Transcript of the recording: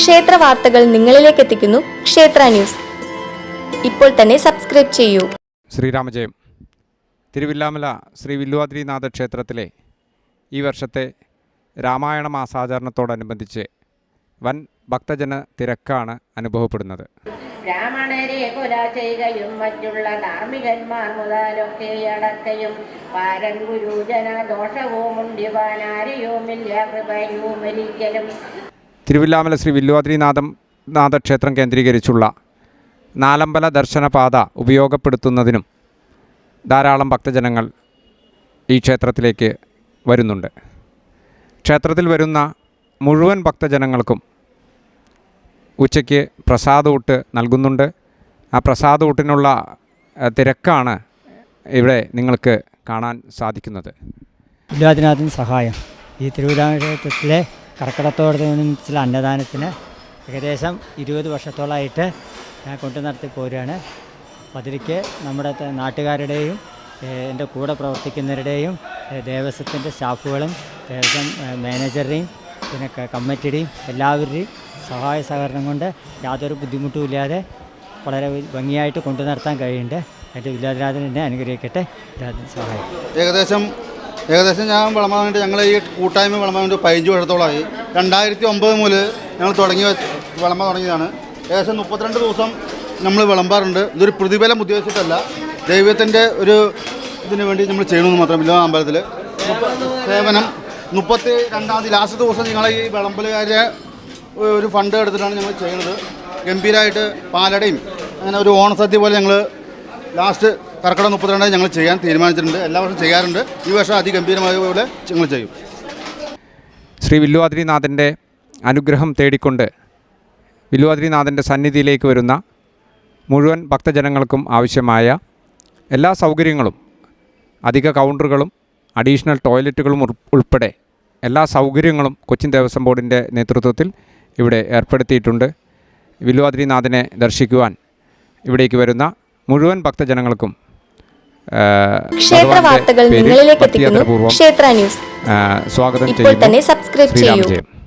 ക്ഷേത്ര വാർത്തകൾ നിങ്ങളിലേക്ക് എത്തിക്കുന്നു. ക്ഷേത്ര ന്യൂസ്. ഇപ്പോൾ തന്നെ സബ്സ്ക്രൈബ് ചെയ്യൂ. ശ്രീരാമജയം. തിരുവില്ലാമല ശ്രീ വില്ലുവാദ്രിനാഥ ക്ഷേത്രത്തിലെ ഈ വർഷത്തെ രാമായണ മാസാചരണത്തോടനുബന്ധിച്ച് വൻ ഭക്തജന തിരക്കാണ് അനുഭവപ്പെടുന്നത്. ബ്രാഹ്മണരെ കൊല ചെയ്യുകയും മറ്റുള്ള ധാർമ്മികന്മാർ മുതലൊക്കെ അടക്കയും പാരൻ ഗുരുജന ദോഷവും ഉണ്ടിവാനാരെയുമില്ല കൃപയും ഒരിക്കലും തിരുവില്ലാമല ശ്രീ വില്ലുവാദ്രിനാഥം നാഥക്ഷേത്രം കേന്ദ്രീകരിച്ചുള്ള നാലമ്പല ദർശനപാത ഉപയോഗപ്പെടുത്തുന്നതിനും ധാരാളം ഭക്തജനങ്ങൾ ഈ ക്ഷേത്രത്തിലേക്ക് വരുന്നുണ്ട്. ക്ഷേത്രത്തിൽ വരുന്ന മുഴുവൻ ഭക്തജനങ്ങൾക്കും ഉച്ചയ്ക്ക് പ്രസാദൂട്ട് നൽകുന്നുണ്ട്. ആ പ്രസാദൂട്ടിനുള്ള തിരക്കാണ് ഇവിടെ നിങ്ങൾക്ക് കാണാൻ സാധിക്കുന്നത്. ഇല്ലാതിനകത്തും സഹായം. ഈ തിരുവിതാംകൂരത്തിലെ കർക്കിടത്തോടനുബന്ധിച്ചുള്ള അന്നദാനത്തിന് ഏകദേശം ഇരുപത് വർഷത്തോളമായിട്ട് ഞാൻ കൊണ്ടു നടത്തി പോരുകയാണ്. പതിരിക്ക് നമ്മുടെ നാട്ടുകാരുടെയും എന്റെ കൂടെ പ്രവർത്തിക്കുന്നവരുടെയും ദേവസ്വത്തിന്റെ സ്റ്റാഫുകളും ദേവസ്വം മാനേജറുടെയും പിന്നെ കമ്മിറ്റിയുടെയും എല്ലാവരുടെയും സഹായ സഹകരണം കൊണ്ട് യാതൊരു ബുദ്ധിമുട്ടും ഇല്ലാതെ വളരെ ഭംഗിയായിട്ട് കൊണ്ടു നടത്താൻ കഴിയുന്നുണ്ട്. എന്റെ വില്ലാതിരാജൻ എന്നെ അനുഗ്രഹിക്കട്ടെ. സഹായം ഏകദേശം ഏകദേശം ഞാൻ വിളമ്പാൻ വേണ്ടി ഞങ്ങൾ ഈ കൂട്ടായ്മ വിളമ്പാൻ വേണ്ടി പതിനഞ്ച് വർഷത്തോളമായി. രണ്ടായിരത്തി ഒമ്പത് മുതൽ ഞങ്ങൾ തുടങ്ങി വിളമ്പാൻ തുടങ്ങിയതാണ്. ഏകദേശം മുപ്പത്തിരണ്ട് ദിവസം നമ്മൾ വിളമ്പാറുണ്ട്. ഇതൊരു പ്രതിഫലം ഉദ്ദേശിച്ചിട്ടല്ല. ദൈവത്തിന്റെ ഒരു ഇതിന് വേണ്ടി നമ്മൾ ചെയ്യണമെന്ന് മാത്രം ഇല്ല അമ്പലത്തിൽ സേവനം. മുപ്പത്തി രണ്ടാം തീയതി ലാസ്റ്റ് ദിവസം ഞങ്ങൾ ഈ വിളമ്പലുകാരെ ഒരു ഫണ്ട് എടുത്തിട്ടാണ് ഞങ്ങൾ ചെയ്യുന്നത് ഗംഭീരമായിട്ട് പാലടയും അങ്ങനെ ഒരു ഓണസദ്യ പോലെ ഞങ്ങൾ ലാസ്റ്റ് കർക്കിടക മുപ്പത്തിരണ്ട് ഞങ്ങൾ ചെയ്യാൻ തീരുമാനിച്ചിട്ടുണ്ട്. എല്ലാ വർഷവും ചെയ്യാറുണ്ട്. ഈ വർഷം അതിഗംഭീരമായ പോലെ ഞങ്ങൾ ചെയ്യും. ശ്രീ വില്ലുവാദ്രിനാഥന്റെ അനുഗ്രഹം തേടിക്കൊണ്ട് വില്ലുവാദ്രിനാഥന്റെ സന്നിധിയിലേക്ക് വരുന്ന മുഴുവൻ ഭക്തജനങ്ങൾക്കും ആവശ്യമായ എല്ലാ സൗകര്യങ്ങളും അധിക കൗണ്ടറുകളും അഡീഷണൽ ടോയ്ലറ്റുകളും ഉൾപ്പെടെ എല്ലാ സൗകര്യങ്ങളും കൊച്ചിൻ ദേവസ്വം ബോർഡിന്റെ നേതൃത്വത്തിൽ ഇവിടെ ഏർപ്പെടുത്തിയിട്ടുണ്ട്. വില്ലുവാദ്രിനാഥനെ ദർശിക്കുവാൻ ഇവിടേക്ക് വരുന്ന മുഴുവൻ ഭക്തജനങ്ങൾക്കും ക്ഷേത്ര വാർത്തകൾ നിങ്ങളിലേക്ക് എത്തിക്കുന്നു. ക്ഷേത്ര ന്യൂസ്. സ്വാഗതം ഇപ്പോൾ തന്നെ സബ്സ്ക്രൈബ് ചെയ്യൂ.